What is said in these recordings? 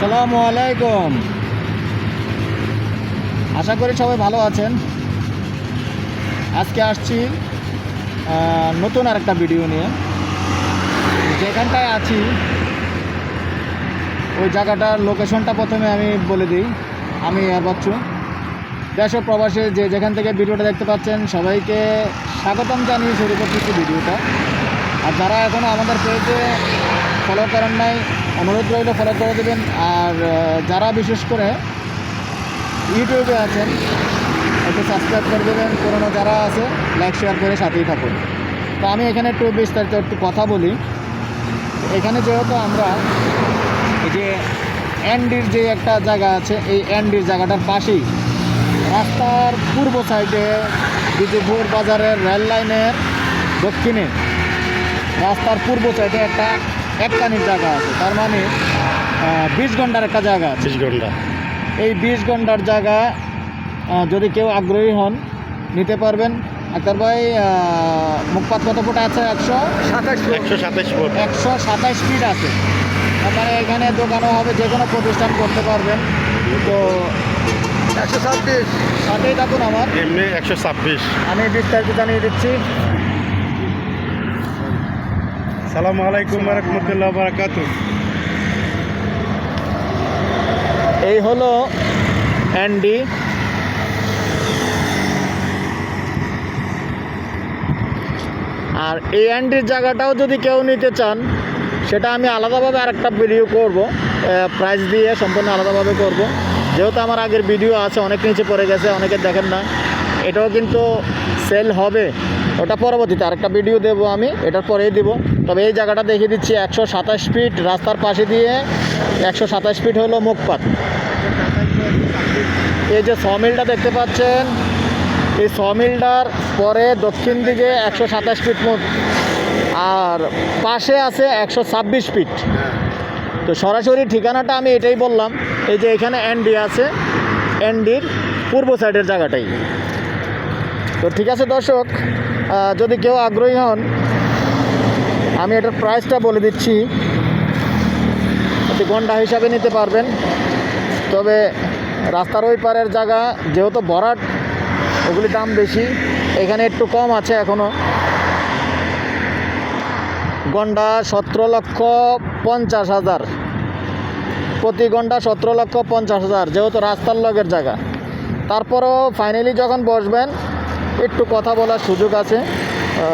আসসালামু আলাইকুম। আশা করি সবাই ভালো আছেন। আজকে আসছি নতুন আরেকটা ভিডিও নিয়ে। যেখানটায় আছি, ওই জায়গাটার লোকেশনটা প্রথমে আমি বলে দিই। আমি বাচ্চু। দেশ ও প্রবাসে যে যেখান থেকে ভিডিওটা দেখতে পাচ্ছেন, সবাইকে স্বাগতম জানিয়ে শুরু করতেছি ভিডিওটা আর যারা এখনও আমাদের পেজে ফলো করেন নাই, অনুরোধ রইল ফলো করে দেবেন। আর যারা বিশেষ করে ইউটিউবে আছেন, একটু সাবস্ক্রাইব করে দেবেন। পুরোনো যারা আছে লাইক শেয়ার করে সাথেই থাকুন। তো আমি এখানে একটু বিস্তারিত একটু কথা বলি। এখানে যেহেতু আমরা এই যে অ্যান্ডির যে একটা জায়গা আছে, এই অ্যান্ডির জায়গাটার পাশেই রাস্তার পূর্ব সাইডে বিজুপুর বাজারের রেল লাইনের দক্ষিণে রাস্তার পূর্ব সাইডে একটা একটানির জায়গা আছে। তার মানে বিশ ঘণ্টার একটা জায়গা আছে। পঁচিশ ঘণ্টা। এই বিশ ঘণ্টার জায়গা যদি কেউ আগ্রহী হন নিতে পারবেন। আক্তার ভাই মুখপাত কত ফুট আছে? একশো? সাতাশ একশো সাতাশ ফুট। একশো সাতাশ ফিট আছে। মানে এখানে দোকানও হবে যে কোনো প্রতিষ্ঠান করতে পারবেন। তো একশো ছাব্বিশ। সাথেই থাকুন আমার। এমনি একশো ছাব্বিশ। আমি বিস্তারিত জানিয়ে দিচ্ছি। সালামু আলাইকুম রহমতুল্লাহ বারাকাত এই হলো অ্যান্ডি। আর এই অ্যান্ডির জায়গাটাও যদি কেউ নিতে চান, সেটা আমি আলাদাভাবে আরেকটা ভিডিও করব। প্রাইস দিয়ে সম্পূর্ণ আলাদাভাবে করব। যেহেতু আমার আগের ভিডিও আছে, অনেক নিচে পড়ে গেছে, অনেকে দেখেন না। এটাও কিন্তু সেল হবে। ওটা পরবর্তীতে আরেকটা ভিডিও দেবো আমি। এটার পরেই দিব। তবে এই জায়গাটা দেখিয়ে দিচ্ছি, একশো সাতাশ ফিট রাস্তার পাশে দিয়ে একশো সাতাশ ফিট হলো মুখপাত। এই যে সমিলটা দেখতে পাচ্ছেন, এই সমিলটার পরে দক্ষিণ দিকে একশো সাতাশ ফিট আর পাশে আছে একশো ছাব্বিশ ফিট তো সরাসরি ঠিকানাটা আমি এটাই বললাম, এই যে এখানে এনডি আছে এনডির পূর্ব সাইডের জায়গাটাই। তো ঠিক আছে দর্শক যদি কেউ আগ্রহী হন, আমি এটার প্রাইসটা বলে দিচ্ছি। প্রতি ঘণ্টা হিসাবে নিতে পারবেন। তবে রাস্তার ওই পারের জায়গা, যেহেতু ভরাট ওগুলি দাম বেশি। এখানে একটু কম আছে এখনও গন্ডা সতেরো লক্ষ পঞ্চাশ হাজার। প্রতি ঘণ্টা সতেরো লক্ষ পঞ্চাশ হাজার, যেহেতু রাস্তার লগের জায়গা। তারপরেও ফাইনালি যখন বসবেন একটু কথা বলার সুযোগ আছে।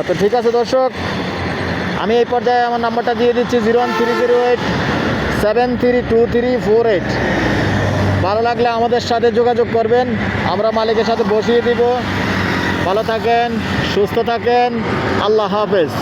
তো ঠিক আছে দর্শক, আমি এই পর্যায়ে আমার নাম্বারটা দিয়ে দিচ্ছি zero one three zero eight seven three two three four eight. ভালো লাগলে আমাদের সাথে যোগাযোগ করবেন, আমরা মালিকের সাথে বসিয়ে দিব। ভালো থাকেন, সুস্থ থাকেন, আল্লাহ হাফেজ।